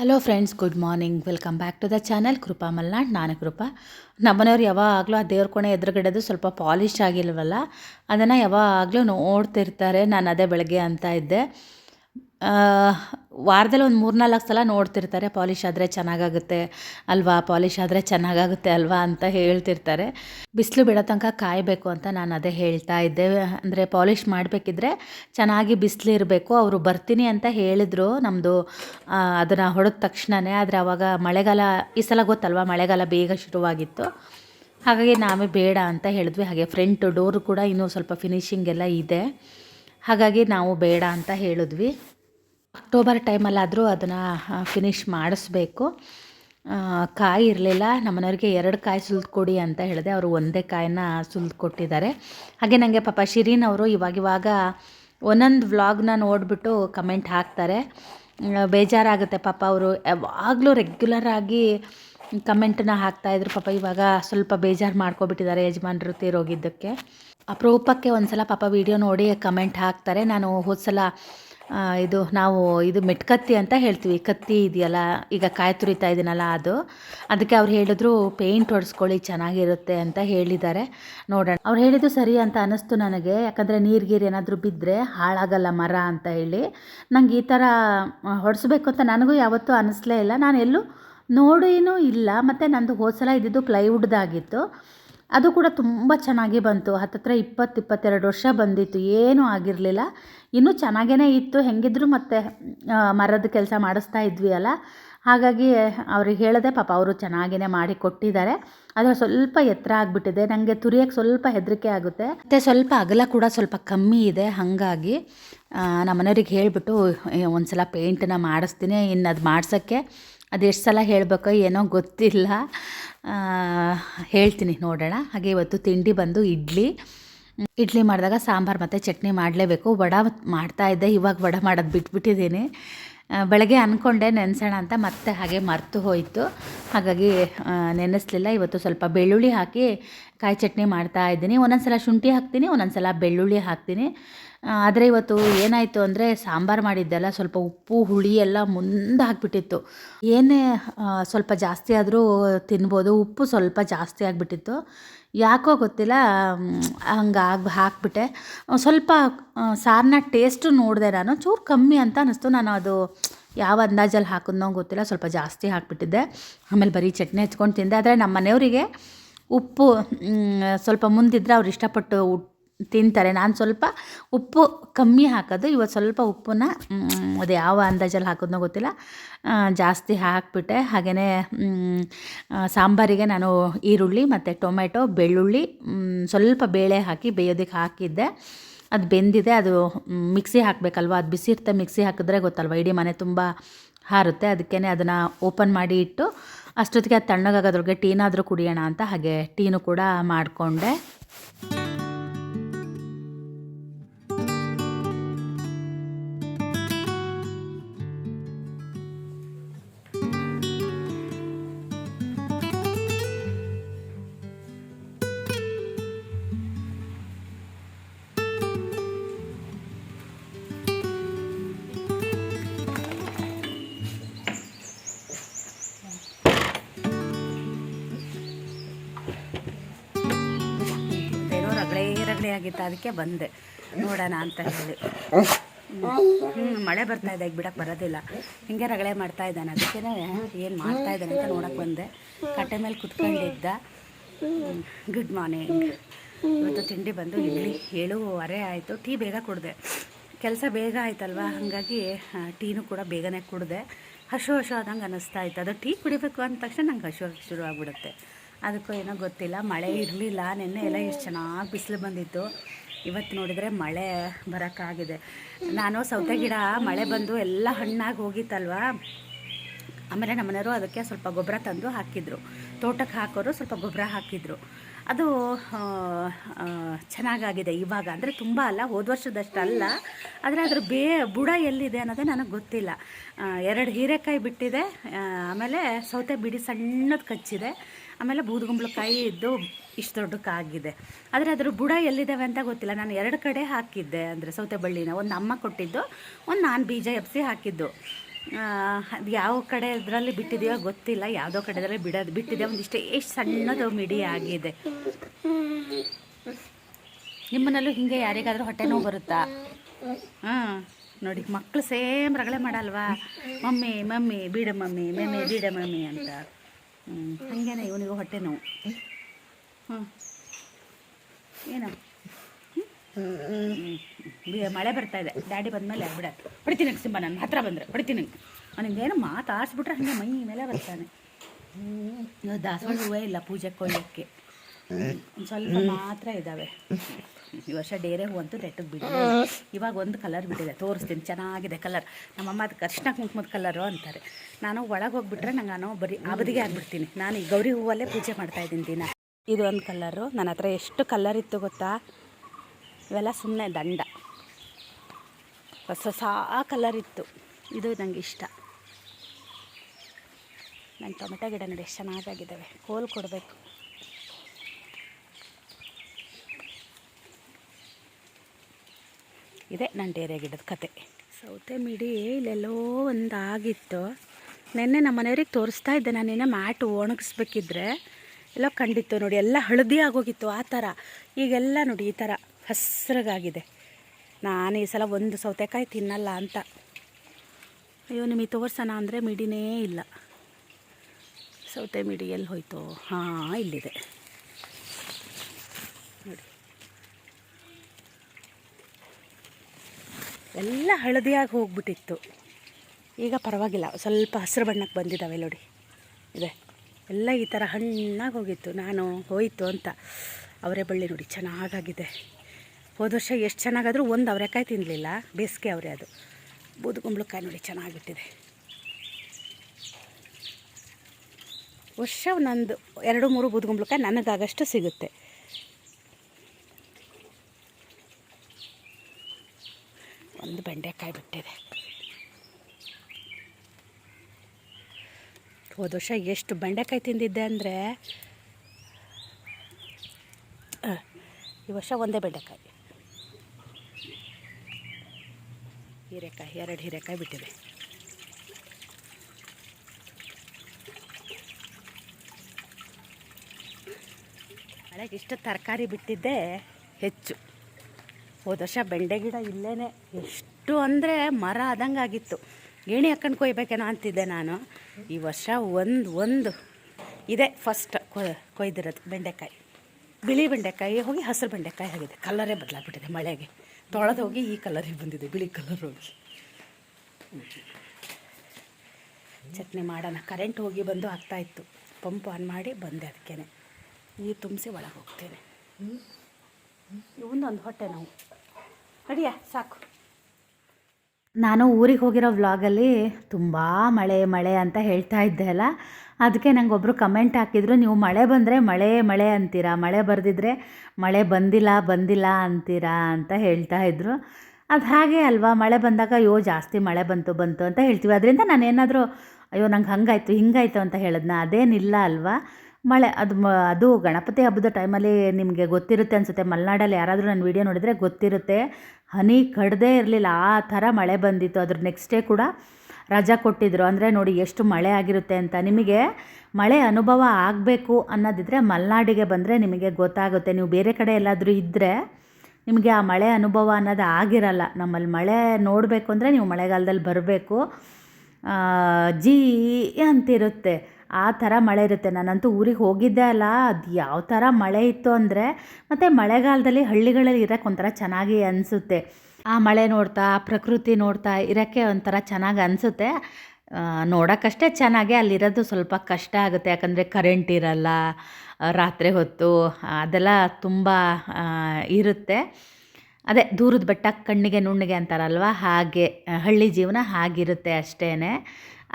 Hello friends good morning welcome back to the channel Krupa Malnad ನಾನು ಕೃಪಾ ನಮ್ಮನೆಯವ್ರು ಯಾವಾಗಲೂ ಆ ದೇವ್ರ ಕೋಣೆ ಎದುರುಗಡೆದು ಸ್ವಲ್ಪ ಪಾಲಿಶ್ ಆಗಿಲ್ವಲ್ಲ? ಅದನ್ನು ಯಾವಾಗಲೂ ನೋಡ್ತಿರ್ತಾರೆ. ನಾನು ಅದೇ ಬೆಳಗ್ಗೆ ಅಂತ ಇದ್ದೆ. ವಾರದಲ್ಲಿ ಒಂದು ಮೂರ್ನಾಲ್ಕು ಸಲ ನೋಡ್ತಿರ್ತಾರೆ, ಪಾಲಿಶ್ ಆದರೆ ಚೆನ್ನಾಗಾಗುತ್ತೆ ಅಲ್ವಾ? ಪಾಲಿಶ್ ಆದರೆ ಚೆನ್ನಾಗಾಗುತ್ತೆ ಅಲ್ವಾ? ಅಂತ ಹೇಳ್ತಿರ್ತಾರೆ. ಬಿಸಿಲು ಬಿಡೋ ತನಕ ಕಾಯಬೇಕು ಅಂತ ನಾನು ಅದೇ ಹೇಳ್ತಾ ಇದ್ದೆ. ಅಂದರೆ ಪಾಲಿಶ್ ಮಾಡಬೇಕಿದ್ರೆ ಚೆನ್ನಾಗಿ ಬಿಸಿಲು ಇರಬೇಕು. ಅವರು ಬರ್ತೀನಿ ಅಂತ ಹೇಳಿದರು ನಮ್ಮದು ಅದನ್ನು ಹೊಡೆದ ತಕ್ಷಣವೇ ಆದರೆ ಆವಾಗ ಮಳೆಗಾಲ, ಈ ಸಲ ಗೊತ್ತಲ್ವಾ? ಮಳೆಗಾಲ ಬೇಗ ಶುರುವಾಗಿತ್ತು. ಹಾಗಾಗಿ ನಾವೇ ಬೇಡ ಅಂತ ಹೇಳಿದ್ವಿ. ಹಾಗೆ ಫ್ರಂಟ್ ಡೋರು ಕೂಡ ಇನ್ನೂ ಸ್ವಲ್ಪ ಫಿನಿಷಿಂಗ್ ಎಲ್ಲ ಇದೆ. ಹಾಗಾಗಿ ನಾವು ಬೇಡ ಅಂತ ಹೇಳಿದ್ವಿ. ಅಕ್ಟೋಬರ್ ಟೈಮಲ್ಲಾದರೂ ಅದನ್ನು ಫಿನಿಷ್ ಮಾಡಿಸ್ಬೇಕು. ಕಾಯಿ ಇರಲಿಲ್ಲ, ನಮ್ಮನೆಯವ್ರಿಗೆ ಎರಡು ಕಾಯಿ ಸುಲಿದು ಕೊಡಿ ಅಂತ ಹೇಳಿದೆ. ಅವರು ಒಂದೇ ಕಾಯನ್ನ ಸುಲಿದು ಕೊಟ್ಟಿದ್ದಾರೆ. ಹಾಗೆ ನನಗೆ ಪಾಪ ಶಿರೀನ್ ಅವರು ಇವಾಗಿವಾಗ ಒಂದೊಂದು ವ್ಲಾಗ್ನ ನೋಡಿಬಿಟ್ಟು ಕಮೆಂಟ್ ಹಾಕ್ತಾರೆ. ಬೇಜಾರಾಗುತ್ತೆ ಪಾಪ ಅವರು. ಯಾವಾಗಲೂ ರೆಗ್ಯುಲರ್ ಆಗಿ ಕಮೆಂಟನ್ನ ಹಾಕ್ತಾಯಿದ್ರು ಪಾಪ ಇವಾಗ ಸ್ವಲ್ಪ ಬೇಜಾರು ಮಾಡ್ಕೊಬಿಟ್ಟಿದ್ದಾರೆ ಯಜಮಾನರು ತೀರೋಗಿದ್ದಕ್ಕೆ. ಅಪರೂಪಕ್ಕೆ ಒಂದು ಸಲ ಪಾಪ ವಿಡಿಯೋ ನೋಡಿ ಕಮೆಂಟ್ ಹಾಕ್ತಾರೆ. ನಾನು ಹೋದ ಸಲ ಇದು ನಾವು ಇದು ಮೆಟ್ಕತ್ತಿ ಅಂತ ಹೇಳ್ತೀವಿ. ಕತ್ತಿ ಇದೆಯಲ್ಲ, ಈಗ ಕಾಯಿ ತುರಿತಾ ಇದ್ದೀನಲ್ಲ ಅದು. ಅದಕ್ಕೆ ಅವ್ರು ಹೇಳಿದ್ರು ಪೇಂಟ್ ಹೊಡೆಸ್ಕೊಳ್ಳಿ, ಚೆನ್ನಾಗಿರುತ್ತೆ ಅಂತ ಹೇಳಿದ್ದಾರೆ. ನೋಡೋಣ. ಅವ್ರು ಹೇಳಿದ್ದು ಸರಿ ಅಂತ ಅನ್ನಿಸ್ತು ನನಗೆ. ಯಾಕಂದರೆ ನೀರು ಗೀರು ಏನಾದರೂ ಬಿದ್ದರೆ ಹಾಳಾಗಲ್ಲ ಮರ ಅಂತ ಹೇಳಿ. ನಂಗೆ ಈ ಥರ ಹೊಡೆಸ್ಬೇಕು ಅಂತ ನನಗೂ ಯಾವತ್ತೂ ಅನ್ನಿಸ್ಲೇ ಇಲ್ಲ. ನಾನು ಎಲ್ಲೂ ನೋಡಿನೂ ಇಲ್ಲ. ಮತ್ತು ನಂದು ಹೋದ ಸಲ ಇದ್ದಿದ್ದು ಪ್ಲೈವುಡ್ದಾಗಿತ್ತು ಅದು ಕೂಡ ತುಂಬ ಚೆನ್ನಾಗಿ ಬಂತು. ಹತ್ತತ್ರ ಇಪ್ಪತ್ತು, ಇಪ್ಪತ್ತೆರಡು ವರ್ಷ ಬಂದಿತ್ತು. ಏನೂ ಆಗಿರಲಿಲ್ಲ. ಇನ್ನೂ ಚೆನ್ನಾಗೇ ಇತ್ತು. ಹೆಂಗಿದ್ರು ಮತ್ತೆ ಮರದ ಕೆಲಸ ಮಾಡಿಸ್ತಾ ಇದ್ವಿ ಅಲ್ಲ. ಹಾಗಾಗಿ ಅವ್ರಿಗೆ ಹೇಳಿದೆ ಪಾಪ ಅವರು ಚೆನ್ನಾಗೇ ಮಾಡಿ ಕೊಟ್ಟಿದ್ದಾರೆ. ಆದರೆ ಸ್ವಲ್ಪ ಎತ್ತರ ಆಗಿಬಿಟ್ಟಿದೆ. ನನಗೆ ತುರಿಯೋಕ್ಕೆ ಸ್ವಲ್ಪ ಹೆದರಿಕೆ ಆಗುತ್ತೆ. ಮತ್ತು ಸ್ವಲ್ಪ ಅಗಲ ಕೂಡ ಸ್ವಲ್ಪ ಕಮ್ಮಿ ಇದೆ. ಹಾಗಾಗಿ ನಮ್ಮ ಮನೆಯವ್ರಿಗೆ ಹೇಳಿಬಿಟ್ಟು ಒಂದು ಸಲ ಪೇಂಟನ್ನ ಮಾಡಿಸ್ತೀನಿ. ಇನ್ನು ಅದು ಮಾಡ್ಸೋಕ್ಕೆ ಅದೆಷ್ಟು ಸಲ ಹೇಳಬೇಕೋ ಏನೋ ಗೊತ್ತಿಲ್ಲ. ಹೇಳ್ತೀನಿ ನೋಡೋಣ. ಹಾಗೆ ಇವತ್ತು ತಿಂಡಿ ಬಂದು ಇಡ್ಲಿ. ಇಡ್ಲಿ ಮಾಡಿದಾಗ ಸಾಂಬಾರು ಮತ್ತು ಚಟ್ನಿ ಮಾಡಲೇಬೇಕು. ವಡ ಮಾಡ್ತಾ ಇದ್ದೆ, ಇವಾಗ ವಡ ಮಾಡೋದು ಬಿಟ್ಬಿಟ್ಟಿದ್ದೀನಿ. ಬೆಳಗ್ಗೆ ಅಂದ್ಕೊಂಡೆ ನೆನೆಸೋಣ ಅಂತ ಮತ್ತೆ ಹಾಗೆ ಮರೆತು ಹೋಯಿತು. ಹಾಗಾಗಿ ನೆನೆಸ್ಲಿಲ್ಲ. ಇವತ್ತು ಸ್ವಲ್ಪ ಬೆಳ್ಳುಳ್ಳಿ ಹಾಕಿ ಕಾಯಿ ಚಟ್ನಿ ಮಾಡ್ತಾ ಇದ್ದೀನಿ. ಒಂದೊಂದು ಸಲ ಶುಂಠಿ ಹಾಕ್ತೀನಿ ಒಂದೊಂದು ಸಲ ಬೆಳ್ಳುಳ್ಳಿ ಹಾಕ್ತೀನಿ. ಆದರೆ ಇವತ್ತು ಏನಾಯಿತು ಅಂದರೆ ಸಾಂಬಾರು ಮಾಡಿದ್ದೆಲ್ಲ ಸ್ವಲ್ಪ ಉಪ್ಪು, ಹುಳಿ ಎಲ್ಲ ಮುಂದೆ ಹಾಕ್ಬಿಟ್ಟಿತ್ತು. ಏನೇ ಸ್ವಲ್ಪ ಜಾಸ್ತಿ ಆದರೂ ತಿನ್ಬೋದು. ಉಪ್ಪು ಸ್ವಲ್ಪ ಜಾಸ್ತಿ ಆಗಿಬಿಟ್ಟಿತ್ತು. ಯಾಕೋ ಗೊತ್ತಿಲ್ಲ ಹಂಗೆ ಆಗಿ, ಹಾಕ್ಬಿಟ್ಟೆ. ಸ್ವಲ್ಪ ಸಾರನ್ನ ಟೇಸ್ಟು ನೋಡಿದೆ ನಾನು. ಚೂರು ಕಮ್ಮಿ ಅಂತ ಅನ್ನಿಸ್ತು ನಾನು ಅದು ಯಾವ ಅಂದಾಜಲ್ಲಿ ಹಾಕಿದ್ನೋ ಗೊತ್ತಿಲ್ಲ. ಸ್ವಲ್ಪ ಜಾಸ್ತಿ ಹಾಕಿಬಿಟ್ಟಿದ್ದೆ. ಆಮೇಲೆ ಬರೀ ಚಟ್ನಿ ಹಚ್ಕೊಂಡು ತಿಂದೆ. ಆದರೆ ನಮ್ಮ ಮನೆಯವರಿಗೆ ಉಪ್ಪು ಸ್ವಲ್ಪ ಮುಂದಿದ್ರೆ ಅವ್ರು ಇಷ್ಟಪಟ್ಟು ತಿಂತಾರೆ. ನಾನು ಸ್ವಲ್ಪ ಉಪ್ಪು ಕಮ್ಮಿ ಹಾಕೋದು ಇವತ್ತು ಸ್ವಲ್ಪ ಉಪ್ಪನ್ನ ಅದು ಯಾವ ಅಂದಾಜಲ್ಲಿ ಹಾಕೋದನ್ನೋ ಗೊತ್ತಿಲ್ಲ. ಜಾಸ್ತಿ ಹಾಕಿಬಿಟ್ಟೆ. ಹಾಗೆಯೇ ಸಾಂಬಾರಿಗೆ ನಾನು ಈರುಳ್ಳಿ ಮತ್ತು ಟೊಮೆಟೊ ಬೆಳ್ಳುಳ್ಳಿ ಸ್ವಲ್ಪ ಬೇಳೆ ಹಾಕಿ ಬೇಯೋದಕ್ಕೆ ಹಾಕಿದ್ದೆ. ಅದು ಬೆಂದಿದೆ. ಅದು ಮಿಕ್ಸಿ ಹಾಕಬೇಕಲ್ವ? ಅದು ಬಿಸಿ ಇರುತ್ತೆ ಮಿಕ್ಸಿ ಹಾಕಿದ್ರೆ ಗೊತ್ತಲ್ವ? ಇಡೀ ಮನೆ ತುಂಬ ಹಾರುತ್ತೆ. ಅದಕ್ಕೇ ಅದನ್ನು ಓಪನ್ ಮಾಡಿ ಇಟ್ಟು, ಅಷ್ಟೊತ್ತಿಗೆ ಅದು ತಣ್ಣಗಾಗೋದ್ರೊಳಗೆ ಟೀನಾದರೂ ಕುಡಿಯೋಣ ಅಂತ ಹಾಗೆ ಟೀನು ಕೂಡ ಮಾಡಿಕೊಂಡೆ. ರಗಳೆ ರಗಳೆ ಆಗಿತ್ತು ಅದಕ್ಕೆ ಬಂದೆ. ನೋಡೋಣ ಅಂತ ಹೇಳಿ. ಹ್ಞೂ ಮಳೆ ಬರ್ತಾ ಇದೆ, ಈಗ ಬಿಡಕ್ಕೆ ಬರೋದಿಲ್ಲ. ಹಿಂಗೆ ರಗಳೆ ಮಾಡ್ತಾ ಇದ್ದಾನೆ. ಅದಕ್ಕೆ ಏನು ಮಾಡ್ತಾ ಇದ್ದಾನೆ ಅಂತ ನೋಡಕ್ಕೆ ಬಂದೆ. ಕಟ್ಟೆ ಮೇಲೆ ಕುತ್ಕೊಂಡಿದ್ದ. ಗುಡ್ ಮಾರ್ನಿಂಗ್ ಇವತ್ತು ತಿಂಡಿ ಬಂದು ಇಡ್ಲಿ. ಏಳುವರೆ ಆಯಿತು. ಟೀ ಬೇಗ ಕುಡಿದೆ. ಕೆಲಸ ಬೇಗ ಆಯ್ತಲ್ವ? ಹಾಗಾಗಿ ಟೀನು ಕೂಡ ಬೇಗನೆ ಕುಡಿದೆ. ಹಶು ಹಶು ಆದಂಗೆ ಅನ್ನಿಸ್ತಾ ಇತ್ತು. ಅದು ಟೀ ಕುಡಿಬೇಕು ಅಂದ ತಕ್ಷಣ ನಂಗೆ ಹಶು ಶುರು ಆಗ್ಬಿಡುತ್ತೆ ಅದಕ್ಕೂ ಏನೋ ಗೊತ್ತಿಲ್ಲ. ಮಳೆ ಇರಲಿಲ್ಲ. ನಿನ್ನೆ ಎಲ್ಲ ಎಷ್ಟು ಚೆನ್ನಾಗಿ ಬಿಸಿಲು ಬಂದಿತ್ತು. ಇವತ್ತು ನೋಡಿದರೆ ಮಳೆ ಬರೋಕ್ಕಾಗಿದೆ. ನಾನು ಸೌತೆ ಗಿಡ, ಮಳೆ ಬಂದು ಎಲ್ಲ ಹಣ್ಣಾಗಿ ಹೋಗಿತ್ತಲ್ವ? ಆಮೇಲೆ ನಮ್ಮ ಮನೆಯವರು ಅದಕ್ಕೆ ಸ್ವಲ್ಪ ಗೊಬ್ಬರ ತಂದು ಹಾಕಿದ್ರು. ತೋಟಕ್ಕೆ ಹಾಕೋರು ಸ್ವಲ್ಪ ಗೊಬ್ಬರ ಹಾಕಿದ್ರು. ಅದು ಚೆನ್ನಾಗಾಗಿದೆ ಇವಾಗ. ಅಂದರೆ ತುಂಬ ಅಲ್ಲ, ಹೋದ ವರ್ಷದಷ್ಟು ಅಲ್ಲ. ಆದರೆ ಅದ್ರ ಬೇ, ಬುಡ ಎಲ್ಲಿದೆ ಅನ್ನೋದೇ ನನಗೆ ಗೊತ್ತಿಲ್ಲ. ಎರಡು ಹೀರೆಕಾಯಿ ಬಿಟ್ಟಿದೆ. ಆಮೇಲೆ ಸೌತೆ ಬಿಡಿ ಸಣ್ಣದು ಕಚ್ಚಿದೆ. ಆಮೇಲೆ ಬೂದುಗುಂಬಳಕಾಯಿ ಇದ್ದು ಇಷ್ಟು ದೊಡ್ಡಕ್ಕಾಗಿದೆ. ಆದರೆ ಅದರ ಬುಡ ಎಲ್ಲಿದ್ದಾವೆ ಅಂತ ಗೊತ್ತಿಲ್ಲ. ನಾನು ಎರಡು ಕಡೆ ಹಾಕಿದ್ದೆ ಅಂದರೆ ಸೌತೆ ಬಳ್ಳಿನ ಒಂದು ಅಮ್ಮ ಕೊಟ್ಟಿದ್ದು, ಒಂದು ನಾನು ಬೀಜ ಎಬ್ಸಿ ಹಾಕಿದ್ದು. ಅದು ಯಾವ ಕಡೆ ಇದರಲ್ಲಿ ಬಿಟ್ಟಿದೆಯೋ ಗೊತ್ತಿಲ್ಲ. ಯಾವುದೋ ಕಡೆದಲ್ಲಿ ಬಿಡೋದು ಬಿಟ್ಟಿದೆ. ಒಂದಿಷ್ಟು ಎಷ್ಟು ಸಣ್ಣದು ಮಿಡಿ ಆಗಿದೆ. ನಿಮ್ಮನಲ್ಲೂ ಹಿಂಗೆ ಯಾರಿಗಾದರೂ ಹೊಟ್ಟೆ ನೋವು ಬರುತ್ತಾ? ಹಾಂ, ನೋಡಿ ಮಕ್ಕಳು ಸೇಮ್ ರಗಳೆ ಮಾಡಲ್ವಾ? ಮಮ್ಮಿ ಮಮ್ಮಿ, ಬೀಡ ಮಮ್ಮಿ ಮಮ್ಮಿ, ಬೀಡ ಮಮ್ಮಿ ಅಂತ. ಹಾಗೇನೆ ಇವನಿಗೆ ಹೊಟ್ಟೆ ನೋವು. ಹ್ಞೂ ಏನ? ಮಳೆ ಬರ್ತಾ ಇದೆ. ಡ್ಯಾಡಿ ಬಂದಮೇಲೆ ಬಿಡ ಹೊಡಿತೀನಿ ಸಿಂಬ ನನ್ನ ಹತ್ರ ಬಂದರೆ. ಹೊಡಿತೀನಿ. ಅವನಿಗೆ ಏನು ಮಾತಾಡ್ಸ್ಬಿಟ್ರೆ ಹಾಗೆ ಮೈ ಮೇಲೆ ಬರ್ತಾನೆ. ದಾಸವಾಳ ಹೂವೇ ಇಲ್ಲ ಪೂಜೆ ಕೊಯ್ಯೋಕ್ಕೆ ಒಂದು ಸ್ವಲ್ಪ ಮಾತ್ರ ಇದ್ದಾವೆ ಈ ವರ್ಷ ಡೇರೆ ಹೂ ಅಂತೂ ನೆಟ್ಟಿಗೆ ಬಿಡಿ ಇವಾಗ ಒಂದು ಕಲರ್ ಬಿಟ್ಟಿದೆ ತೋರಿಸ್ತೀನಿ ಚೆನ್ನಾಗಿದೆ ಕಲರ್ ನಮ್ಮಮ್ಮ ಅದು ಕೃಷ್ಣ ಕುಂಕುಮದ ಕಲರು ಅಂತಾರೆ. ನಾನು ಒಳಗೆ ಹೋಗ್ಬಿಟ್ರೆ ನಂಗೆ ನಾನು ಬರೀ ಅವಧಿಗೆ ಆಗ್ಬಿಡ್ತೀನಿ. ನಾನು ಈ ಗೌರಿ ಹೂವಲ್ಲೇ ಪೂಜೆ ಮಾಡ್ತಾಯಿದ್ದೀನಿ ದಿನ. ಇದು ಒಂದು ಕಲರು ನನ್ನ ಹತ್ರ ಎಷ್ಟು ಕಲರ್ ಇತ್ತು ಗೊತ್ತಾ? ಇವೆಲ್ಲ ಸುಮ್ಮನೆ ದಂಡ. ಹೊಸ ಹೊಸ ಕಲರ್ ಇತ್ತು. ಇದು ನನಗೆ ಇಷ್ಟ. ನನ್ನ ಟೊಮೆಟೊ ಗಿಡ ನೋಡಿ ಎಷ್ಟು ಚೆನ್ನಾಗಾಗಿದ್ದಾವೆ ಕೋಲ್ ಕೊಡಬೇಕು. ಇದೆ ನನ್ನ ಡೇರೆ ಗಿಡದ ಕತೆ. ಸೌತೆ ಮಿಡಿ ಇಲ್ಲೆಲ್ಲೋ ಒಂದು ಆಗಿತ್ತು ನಿನ್ನೆ ನಮ್ಮ ಮನೆಯವ್ರಿಗೆ ತೋರಿಸ್ತಾ ಇದ್ದೆ. ನಾನು ನಿನ್ನೆ ಮ್ಯಾಟ್ ಒಣಗಿಸ್ಬೇಕಿದ್ರೆ ಎಲ್ಲ ಕಂಡಿತ್ತು ನೋಡಿ, ಎಲ್ಲ ಹಳದಿ ಆಗೋಗಿತ್ತು ಆ ಥರ. ಈಗೆಲ್ಲ ನೋಡಿ ಈ ಥರ ಹಸ್ರಾಗಿದೆ. ನಾನು ಈ ಸಲ ಒಂದು ಸೌತೆಕಾಯಿ ತಿನ್ನಲ್ಲ ಅಂತ. ಅಯ್ಯೋ, ನಿಮಗೆ ತೋರ್ಸೋಣ ಅಂದರೆ ಮಿಡಿನೇ ಇಲ್ಲ. ಸೌತೆ ಮಿಡಿ ಎಲ್ಲಿ ಹೋಯ್ತು? ಹಾಂ, ಇಲ್ಲಿದೆ. ಎಲ್ಲ ಹಳದಿಯಾಗಿ ಹೋಗ್ಬಿಟ್ಟಿತ್ತು. ಈಗ ಪರವಾಗಿಲ್ಲ, ಸ್ವಲ್ಪ ಹಸಿರು ಬಣ್ಣಕ್ಕೆ ಬಂದಿದ್ದಾವೆ ನೋಡಿ. ಇದೆ. ಎಲ್ಲ ಈ ಥರ ಹಣ್ಣಾಗಿ ಹೋಗಿತ್ತು. ನಾನು ಹೋಯಿತು ಅಂತ. ಅವರೇ ಬಳ್ಳಿ ನೋಡಿ, ಚೆನ್ನಾಗಾಗಿದೆ. ಹೋದ ವರ್ಷ ಎಷ್ಟು ಚೆನ್ನಾಗಾದರೂ ಒಂದು ಅವರೆಕಾಯಿ ತಿನ್ನಲಿಲ್ಲ ಬೇಸಿಗೆ ಅವರೇ ಅದು. ಬೂದುಗುಂಬಳಕಾಯಿ ನೋಡಿ ಚೆನ್ನಾಗಿಬಿಟ್ಟಿದೆ ವರ್ಷ ನಂದು ಎರಡು ಮೂರು ಬೂದುಗುಂಬಳಕಾಯಿ ನನಗಾಗಷ್ಟು ಸಿಗುತ್ತೆ. ಒಂದು ಬೆಂಡೆಕಾಯಿ ಬಿಟ್ಟಿದೆ. ಹೋದ ವರ್ಷ ಎಷ್ಟು ಬೆಂಡೆಕಾಯಿ ತಿಂದಿದ್ದೆ ಅಂದರೆ ಈ ವರ್ಷ ಒಂದೇ ಬೆಂಡೆಕಾಯಿ. ಹೀರೆಕಾಯಿ, ಎರಡು ಹೀರೆಕಾಯಿ ಬಿಟ್ಟಿದೆ. ಮಳೆಗೆ ಇಷ್ಟು ತರಕಾರಿ ಬಿಟ್ಟಿದ್ದೆ ಹೆಚ್ಚು. ಹೋದ ವರ್ಷ ಬೆಂಡೆ ಗಿಡ ಇಲ್ಲೇ ಎಷ್ಟು ಅಂದರೆ ಮರ ಆದಂಗೆ ಆಗಿತ್ತು ಏಣಿ ಹಾಕೊಂಡು ಕೊಯ್ಬೇಕೇನೋ ಅಂತಿದ್ದೆ ನಾನು. ಈ ವರ್ಷ ಒಂದು ಒಂದು ಇದೆ ಫಸ್ಟ್ ಕೊಯ್ದಿರೋದು ಬೆಂಡೆಕಾಯಿ. ಬಿಳಿ ಬೆಂಡೆಕಾಯಿ ಹೋಗಿ ಹಸಿರು ಬೆಂಡೆಕಾಯಿ ಆಗಿದೆ. ಕಲರೇ ಬದಲಾಗ್ಬಿಟ್ಟಿದೆ ಮಳೆಗೆ. ತೊಳೆದು ಹೋಗಿ ಈ ಕಲರಿಗೆ ಬಂದಿದೆ ಬಿಳಿ ಕಲರ್ ಹೋಗಿ. ಚಟ್ನಿ ಮಾಡೋಣ. ಕರೆಂಟ್ ಹೋಗಿ ಬಂದು ಆಗ್ತಾಯಿತ್ತು ಪಂಪ್ ಆನ್ ಮಾಡಿ ಬಂದೆ ಅದಕ್ಕೇ ನೀರು ತುಂಬಿಸಿ ಒಳಗೆ ಹೋಗ್ತೇನೆ. ಇವನ್ನೊಂದು ಹೊಟ್ಟೆ ನಾವು. ನಡಿಯ? ಸಾಕು. ನಾನು ಊರಿಗೆ ಹೋಗಿರೋ ವ್ಲಾಗಲ್ಲಿ ತುಂಬ ಮಳೆ ಮಳೆ ಅಂತ ಹೇಳ್ತಾ ಇದ್ದೆ ಅಲ್ಲ? ಅದಕ್ಕೆ ನಂಗೆ ಒಬ್ಬರು ಕಮೆಂಟ್ ಹಾಕಿದ್ರು, ನೀವು ಮಳೆ ಬಂದರೆ ಮಳೆ ಮಳೆ ಅಂತೀರಾ? ಮಳೆ ಬರೆದಿದ್ರೆ ಮಳೆ ಬಂದಿಲ್ಲ ಬಂದಿಲ್ಲ ಅಂತೀರಾ? ಅಂತ ಹೇಳ್ತಾ ಇದ್ರು. ಅದು ಹಾಗೆ ಅಲ್ವಾ? ಮಳೆ ಬಂದಾಗ, ಅಯ್ಯೋ, ಜಾಸ್ತಿ ಮಳೆ ಬಂತು ಬಂತು ಅಂತ ಹೇಳ್ತೀವಿ. ಅದರಿಂದ ನಾನೇನಾದರೂ ಅಯ್ಯೋ, ನಂಗೆ ಹಂಗಾಯ್ತು, ಹಿಂಗಾಯ್ತು ಅಂತ ಹೇಳಿದ್ನ? ಅದೇನಿಲ್ಲ ಅಲ್ವಾ? ಮಳೆ, ಅದು ಮ, ಅದು ಗಣಪತಿ ಹಬ್ಬದ ಟೈಮಲ್ಲಿ ನಿಮಗೆ ಗೊತ್ತಿರುತ್ತೆ ಅನಿಸುತ್ತೆ. ಮಲೆನಾಡಲ್ಲಿ ಯಾರಾದರೂ ನನ್ನ ವೀಡಿಯೋ ನೋಡಿದರೆ ಗೊತ್ತಿರುತ್ತೆ. ಹನಿ ಕಡದೇ ಇರಲಿಲ್ಲ, ಆ ಥರ ಮಳೆ ಬಂದಿತ್ತು. ಅದ್ರ ನೆಕ್ಸ್ಟ್ ಡೇ ಕೂಡ ರಜಾ ಕೊಟ್ಟಿದ್ರು. ಅಂದರೆ ನೋಡಿ ಎಷ್ಟು ಮಳೆ ಆಗಿರುತ್ತೆ ಅಂತ. ನಿಮಗೆ ಮಳೆ ಅನುಭವ ಆಗಬೇಕು ಅನ್ನೋದಿದ್ರೆ ಮಲೆನಾಡಿಗೆ ಬಂದರೆ ನಿಮಗೆ ಗೊತ್ತಾಗುತ್ತೆ. ನೀವು ಬೇರೆ ಕಡೆ ಎಲ್ಲಾದರೂ ಇದ್ದರೆ ನಿಮಗೆ ಆ ಮಳೆ ಅನುಭವ ಅನ್ನೋದು ಆಗಿರಲ್ಲ. ನಮ್ಮಲ್ಲಿ ಮಳೆ ನೋಡಬೇಕು ಅಂದರೆ ನೀವು ಮಳೆಗಾಲದಲ್ಲಿ ಬರಬೇಕು. ಜೀ ಅಂತಿರುತ್ತೆ. ಆ ಥರ ಮಳೆ ಇರುತ್ತೆ. ನಾನಂತೂ ಊರಿಗೆ ಹೋಗಿದ್ದೆ ಅಲ್ಲ. ಅದು ಯಾವ ಥರ ಮಳೆ ಇತ್ತು ಅಂದರೆ ಮತ್ತು ಮಳೆಗಾಲದಲ್ಲಿ ಹಳ್ಳಿಗಳಲ್ಲಿ ಇರೋಕ್ಕೆ ಒಂಥರ ಚೆನ್ನಾಗಿ ಅನಿಸುತ್ತೆ. ಆ ಮಳೆ ನೋಡ್ತಾ, ಪ್ರಕೃತಿ ನೋಡ್ತಾ ಇರೋಕ್ಕೆ ಒಂಥರ ಚೆನ್ನಾಗಿ ಅನಿಸುತ್ತೆ. ನೋಡೋಕ್ಕಷ್ಟೇ ಚೆನ್ನಾಗಿ ಅಲ್ಲಿರೋದು ಸ್ವಲ್ಪ ಕಷ್ಟ ಆಗುತ್ತೆ. ಯಾಕಂದರೆ ಕರೆಂಟ್ ಇರಲ್ಲ ರಾತ್ರಿ ಹೊತ್ತು ಅದೆಲ್ಲ ತುಂಬ ಇರುತ್ತೆ. ಅದೇ ದೂರದ ಬೆಟ್ಟ ಕಣ್ಣಿಗೆ ನುಣ್ಣಿಗೆ ಅಂತಾರಲ್ವ? ಹಾಗೆ, ಹಳ್ಳಿ ಜೀವನ ಹಾಗಿರುತ್ತೆ ಅಷ್ಟೇ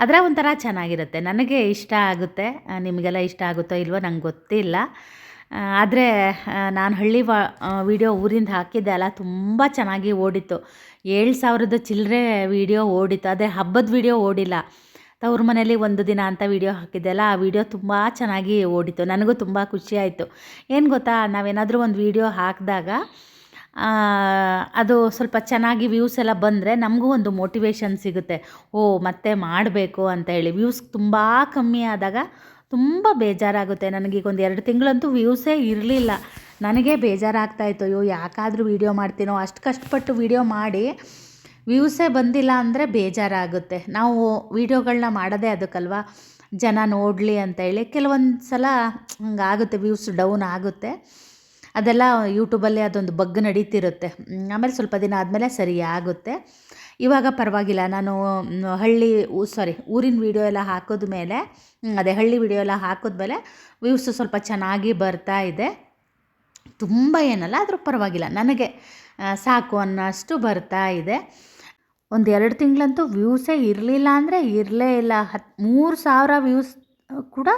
ಅದರ ಒಂಥರ ಚೆನ್ನಾಗಿರುತ್ತೆ. ನನಗೆ ಇಷ್ಟ ಆಗುತ್ತೆ. ನಿಮಗೆಲ್ಲ ಇಷ್ಟ ಆಗುತ್ತೋ ಇಲ್ವೋ ನಂಗೆ ಗೊತ್ತಿಲ್ಲ. ಆದರೆ ನಾನು ಹಳ್ಳಿ ವಾ ವೀಡಿಯೋ ಊರಿಂದ ಹಾಕಿದ್ದೆ ಅಲ್ಲ, ತುಂಬ ಚೆನ್ನಾಗಿ ಓಡಿತ್ತು. ಏಳು ಸಾವಿರದ ಚಿಲ್ಲರೆ ವೀಡಿಯೋ ಓಡಿತ್ತು. ಅದೇ ಹಬ್ಬದ ವೀಡಿಯೋ ಓಡಿಲ್ಲ. ತವ್ರ ಮನೇಲಿ ಒಂದು ದಿನ ಅಂತ ವೀಡಿಯೋ ಹಾಕಿದ್ದೆಲ್ಲ ಆ ವಿಡಿಯೋ ತುಂಬ ಚೆನ್ನಾಗಿ ಓಡಿತ್ತು. ನನಗೂ ತುಂಬ ಖುಷಿಯಾಯಿತು ಏನು ಗೊತ್ತಾ, ನಾವೇನಾದರೂ ಒಂದು ವೀಡಿಯೋ ಹಾಕಿದಾಗ ಅದು ಸ್ವಲ್ಪ ಚೆನ್ನಾಗಿ ವ್ಯೂಸ್ ಎಲ್ಲ ಬಂದರೆ ನಮಗೂ ಒಂದು ಮೋಟಿವೇಶನ್ ಸಿಗುತ್ತೆ. ಓ, ಮತ್ತೆ ಮಾಡಬೇಕು ಅಂತ ಹೇಳಿ. ವ್ಯೂಸ್ ತುಂಬ ಕಮ್ಮಿ ಆದಾಗ ತುಂಬ ಬೇಜಾರಾಗುತ್ತೆ. ನನಗೀಗೊಂದು ಎರಡು ತಿಂಗಳಂತೂ ವ್ಯೂಸೇ ಇರಲಿಲ್ಲ. ನನಗೆ ಬೇಜಾರಾಗ್ತಾಯಿತ್ತು ಅಯ್ಯೋ, ಯಾಕಾದರೂ ವೀಡಿಯೋ ಮಾಡ್ತೀನೋ? ಅಷ್ಟು ಕಷ್ಟಪಟ್ಟು ವೀಡಿಯೋ ಮಾಡಿ ವ್ಯೂಸೇ ಬಂದಿಲ್ಲ ಅಂದರೆ ಬೇಜಾರಾಗುತ್ತೆ. ನಾವು ವೀಡಿಯೋಗಳನ್ನ ಮಾಡೋದೇ ಅದಕ್ಕಲ್ವಾ? ಜನ ನೋಡಲಿ ಅಂತ ಹೇಳಿ ಕೆಲವೊಂದು ಸಲ ಹಂಗಾಗುತ್ತೆ. ವ್ಯೂಸ್ ಡೌನ್ ಆಗುತ್ತೆ. ಅದೆಲ್ಲ ಯೂಟ್ಯೂಬಲ್ಲೇ ಅದೊಂದು ಬಗ್ ನಡೀತಿರುತ್ತೆ. ಆಮೇಲೆ ಸ್ವಲ್ಪ ದಿನ ಆದಮೇಲೆ ಸರಿ ಆಗುತ್ತೆ. ಇವಾಗ ಪರವಾಗಿಲ್ಲ, ನಾನು ಹಳ್ಳಿ ಸಾರಿ ಊರಿನ ವೀಡಿಯೋ ಎಲ್ಲ ಹಾಕೋದ ಮೇಲೆ ಅದೇ ಹಳ್ಳಿ ವೀಡಿಯೋ ಎಲ್ಲ ಹಾಕಿದ್ಮೇಲೆ ವ್ಯೂಸು ಸ್ವಲ್ಪ ಚೆನ್ನಾಗಿ ಬರ್ತಾ ಇದೆ. ತುಂಬ ಏನಲ್ಲ, ಆದರೂ ಪರವಾಗಿಲ್ಲ, ನನಗೆ ಸಾಕು ಅನ್ನೋಷ್ಟು ಬರ್ತಾ ಇದೆ. ಒಂದು ಎರಡು ತಿಂಗಳಂತೂ ವ್ಯೂಸೇ ಇರಲಿಲ್ಲ ಅಂದರೆ ಇರಲೇ ಇಲ್ಲ. ಹತ್ತು ಮೂರು ಸಾವಿರ ವ್ಯೂಸ್ ಕೂಡ